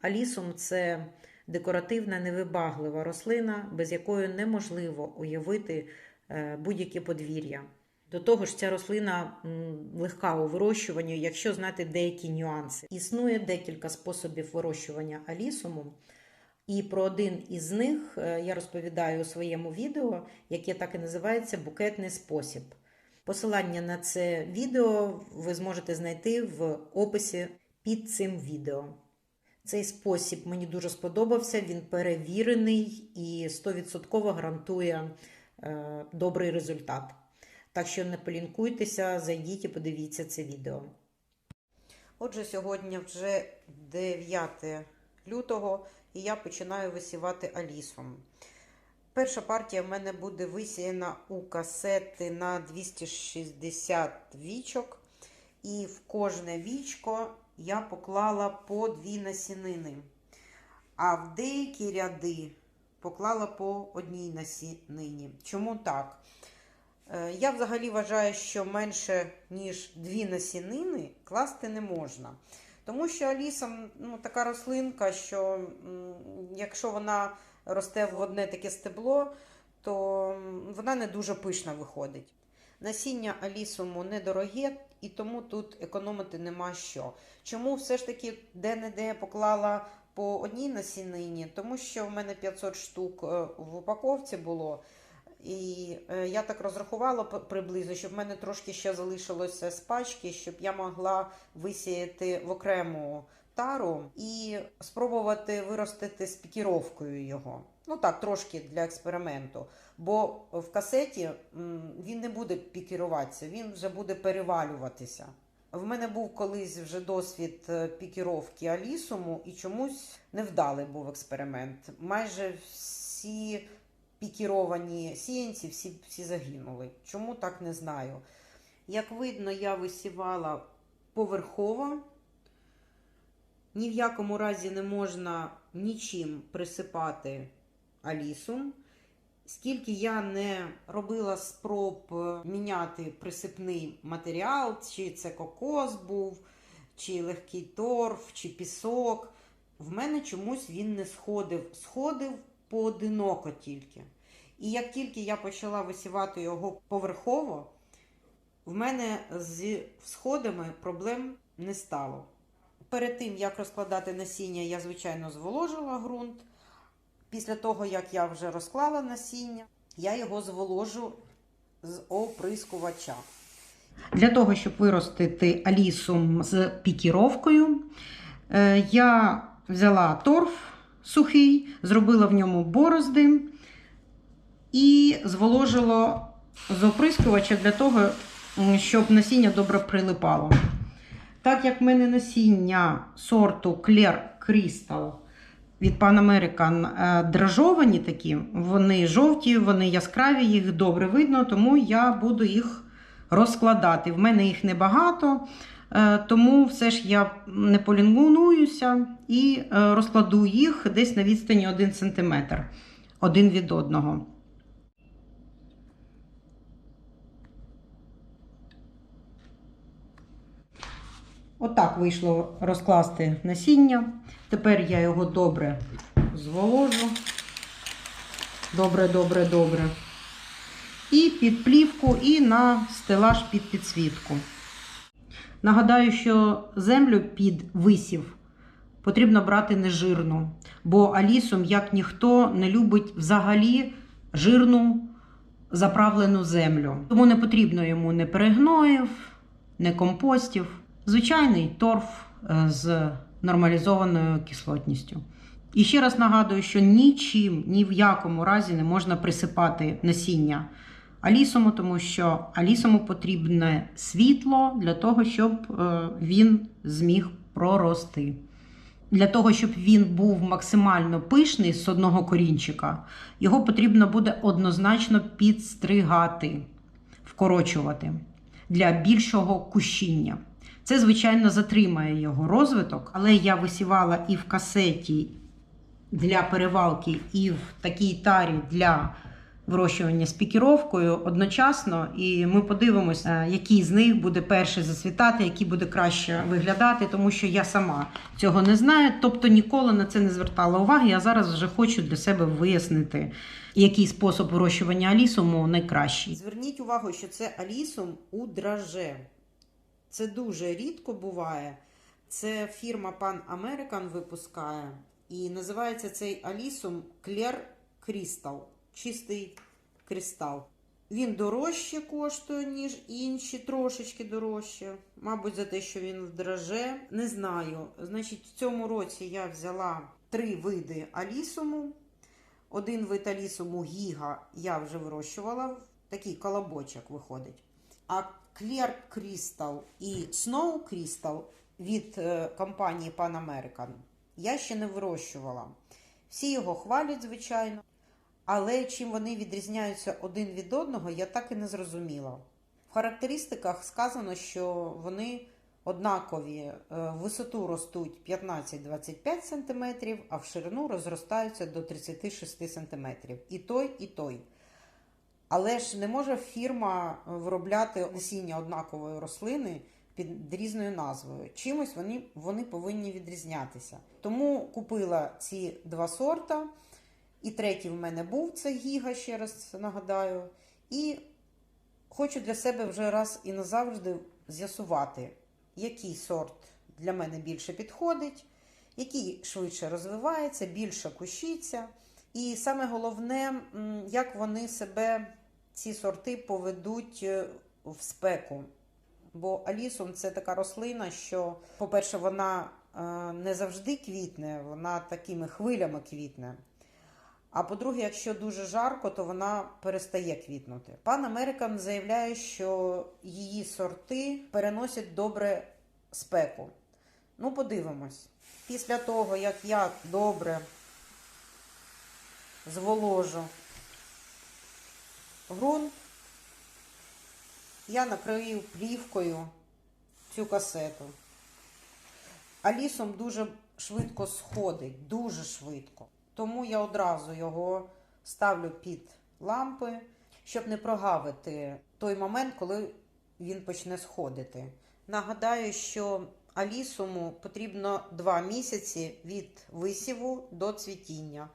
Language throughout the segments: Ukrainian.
Алісум це декоративна невибаглива рослина, без якої неможливо уявити е, будь-яке подвір'я. До того ж, ця рослина легка у вирощуванні, якщо знати деякі нюанси. Існує декілька способів вирощування алісуму. І про один із них е, я розповідаю у своєму відео, яке так і називається Букетний спосіб. Посилання на це відео ви зможете знайти в описі під цим відео. Цей спосіб мені дуже сподобався, він перевірений і 100% гарантує е, добрий результат. Так що не полінкуйтеся, зайдіть і подивіться це відео. Отже, сьогодні вже 9 лютого і я починаю висівати алісом. Перша партія в мене буде висіяна у касети на 260 вічок, і в кожне вічко я поклала по дві насінини. А в деякі ряди поклала по одній насінині. Чому так? Е, Я взагалі вважаю, що менше, ніж дві насінини класти не можна. Тому що аліса ну, така рослинка, що якщо вона росте в одне таке стебло, то вона не дуже пишна виходить. Насіння алісуму недороге, і тому тут економити нема що. Чому все ж таки де-не-де поклала по одній насінині? Тому що в мене 500 штук е, в упаковці було. І е, я так розрахувала приблизно, щоб в мене трошки ще залишилося з пачки, щоб я могла висіяти в окрему тару і спробувати виростити з пікіровкою його. Ну так, трошки для експерименту. Бо в касеті він не буде пікіруватися, він вже буде перевалюватися. В мене був колись вже досвід е, пікіровки алісуму, і чомусь невдалий був експеримент. Майже всі пікіровані сіянці всі, всі загинули. Чому так не знаю. Як видно, я висівала поверхово. Ні в якому разі не можна нічим присипати алісум. Скільки я не робила спроб е, міняти присипний матеріал, чи це кокос був, чи легкий торф, чи пісок, в мене чомусь він не сходив. Сходив поодиноко тільки. І як тільки я почала висівати його поверхово, в мене з всходами проблем не стало. Перед тим, як розкладати насіння, я, звичайно, зволожила ґрунт. Після того, як я вже розклала насіння, я його зволожу з оприскувача. Для того, щоб виростити алісум з пікіровкою, е, я взяла торф сухий, зробила в ньому борозди і зволожила з оприскувача для того, щоб насіння добре прилипало. Так як в мене насіння сорту Clear Crystal від Pan American е, дражовані такі, вони жовті, вони яскраві, їх добре видно, тому я буду їх розкладати. В мене їх небагато, е, тому все ж я не полінгунуюся і е, розкладу їх десь на відстані 1 см один від одного. Отак вийшло розкласти насіння. Тепер я його добре зволожу. Добре, добре, добре. І під плівку, і на стелаж під підсвітку. Нагадаю, що землю під висів потрібно брати нежирну, бо алісом, як ніхто, не любить взагалі жирну заправлену землю. Тому не потрібно йому не перегноїв, не компостів. Звичайний торф е, з нормалізованою кислотністю. І ще раз нагадую, що нічим, ні в якому разі не можна присипати насіння алісому, тому що алісому потрібне світло для того, щоб е, він зміг прорости. Для того, щоб він був максимально пишний з одного корінчика, його потрібно буде однозначно підстригати, вкорочувати для більшого кущіння. Це, звичайно, затримає його розвиток, але я висівала і в касеті для перевалки, і в такій тарі для вирощування з пікіровкою одночасно, і ми подивимося, який з них буде перший засвітати, який буде краще виглядати, тому що я сама цього не знаю, тобто ніколи на це не звертала уваги. Я зараз вже хочу для себе вияснити, який спосіб вирощування алісуму найкращий. Зверніть увагу, що це алісум у драже. Це дуже рідко буває. Це фірма Pan American випускає. І називається цей алісум Clear Crystal. Чистий кристал. Він дорожче коштує, ніж інші, трошечки дорожче. Мабуть, за те, що він в. Не знаю. Значить, в цьому році я взяла три види алісуму. Один вид алісуму Гіга я вже вирощувала. Такий колобочок виходить. А Clear Crystal і Snow Crystal від е, компанії Pan American я ще не вирощувала. Всі його хвалять, звичайно. Але чим вони відрізняються один від одного, я так і не зрозуміла. В характеристиках сказано, що вони однакові, е, в висоту ростуть 15-25 см, а в ширину розростаються до 36 см. І той, і той. Але ж не може фірма виробляти насіння однакової рослини під різною назвою. Чимось вони, вони повинні відрізнятися. Тому купила ці два сорта. І третій в мене був це Гіга, ще раз нагадаю. І хочу для себе вже раз і назавжди з'ясувати, який сорт для мене більше підходить, який швидше розвивається, більше кущиться. І саме головне, як вони себе, ці сорти, поведуть е, в спеку. Бо алісум це така рослина, що, по-перше, вона е, не завжди квітне, вона такими хвилями квітне. А по-друге, якщо дуже жарко, то вона перестає квітнути. Пан Американ заявляє, що її сорти переносять добре спеку. Ну, подивимось. Після того, як я добре зволожу ґрунт, я накрию плівкою цю касету. Алісом дуже швидко сходить, дуже швидко. Тому я одразу його ставлю під лампи, щоб не прогавити той момент, коли він почне сходити. Нагадаю, що алісуму потрібно 2 місяці від висіву до цвітіння.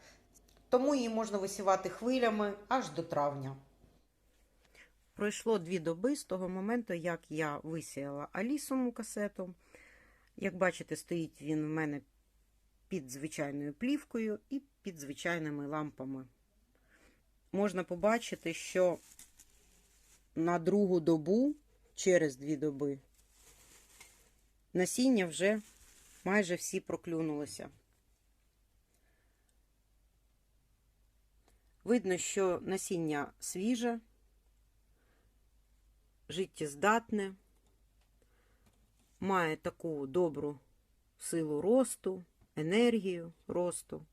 Тому її можна висівати хвилями аж до травня. Пройшло дві доби з того моменту, як я висіяла алісуму касету. Як бачите, стоїть він в мене під звичайною плівкою і під звичайними лампами. Можна побачити, що на другу добу, через дві доби, насіння вже майже всі проклюнулися. Видно, що насіння свіже, життєздатне, має таку добру силу росту енергію росту.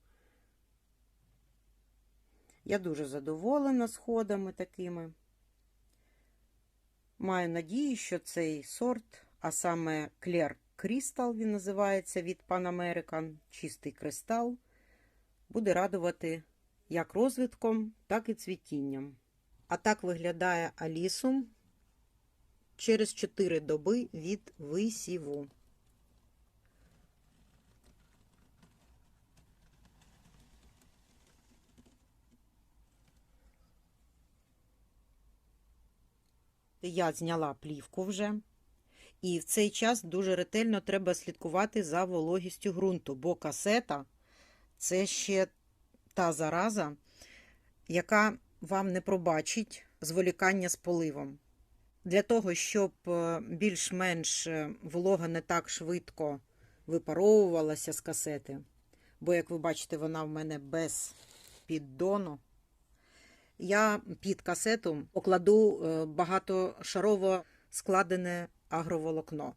Я дуже задоволена сходами такими. Маю надію, що цей сорт, а саме Clear Crystal він називається від Pan American, чистий кристал, буде радувати як розвитком, так і цвітінням. А так виглядає алісум через 4 доби від висіву. Я зняла плівку вже. І в цей час дуже ретельно треба слідкувати за вологістю ґрунту, бо касета це ще та зараза, яка вам не пробачить зволікання з поливом. Для того, щоб е, більш-менш е, волога не так швидко випаровувалася з касети, бо, як ви бачите, вона в мене без піддону я під касету покладу е, багатошарово складене агроволокно.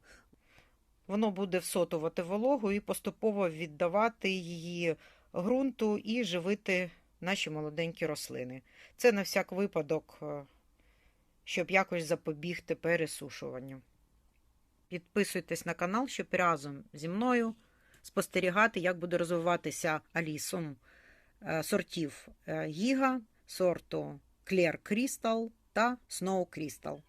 Воно буде всотувати вологу і поступово віддавати її ґрунту і живити наші молоденькі рослини. Це на всяк випадок, щоб якось запобігти пересушуванню. Підписуйтесь на канал, щоб разом зі мною спостерігати, як буде розвиватися алісом е, сортів Гіга сорту Clear Crystal та Snow Crystal.